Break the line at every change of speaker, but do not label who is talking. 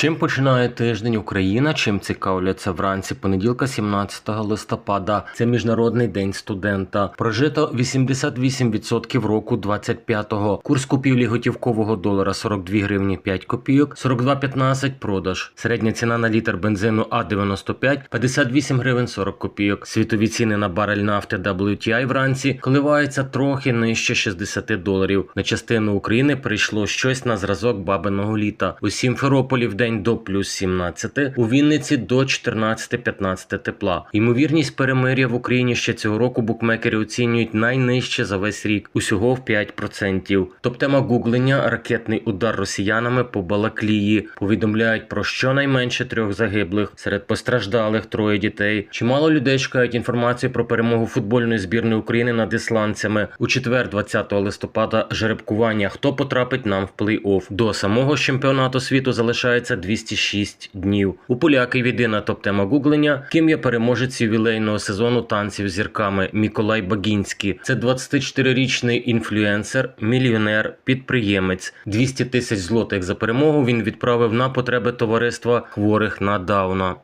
Чим починає тиждень Україна? Чим цікавляться вранці понеділка, 17 листопада. Це міжнародний день студента. Прожито 88% року 25-го. Курс купівлі готівкового долара 42 гривні 5 копійок, 42,15 продаж. Середня ціна на літр бензину А95 58 гривень 40 копійок. Світові ціни на барель нафти WTI вранці коливаються трохи нижче 60 доларів. На частину України прийшло щось на зразок бабиного літа. У Сімферополі в день до плюс 17, у Вінниці до 14-15 тепла. Ймовірність перемир'я в Україні ще цього року букмекери оцінюють найнижче за весь рік, усього в 5%. Топ-тема гуглення ракетний удар росіянами по Балаклії. Повідомляють про щонайменше трьох загиблих. Серед постраждалих троє дітей. Чимало людей чекають інформацію про перемогу футбольної збірної України над ісландцями. У четвер, 20 листопада, жеребкування. Хто потрапить нам в плей-офф. До самого чемпіонату світу залишається 206 днів. У поляків єдина топ-тема гуглення. Ким є переможець ювілейного сезону танців зірками Міколай Багінський. Це 24-річний інфлюенсер, мільйонер, підприємець. 200 тисяч злотих за перемогу він відправив на потреби товариства хворих на Дауна.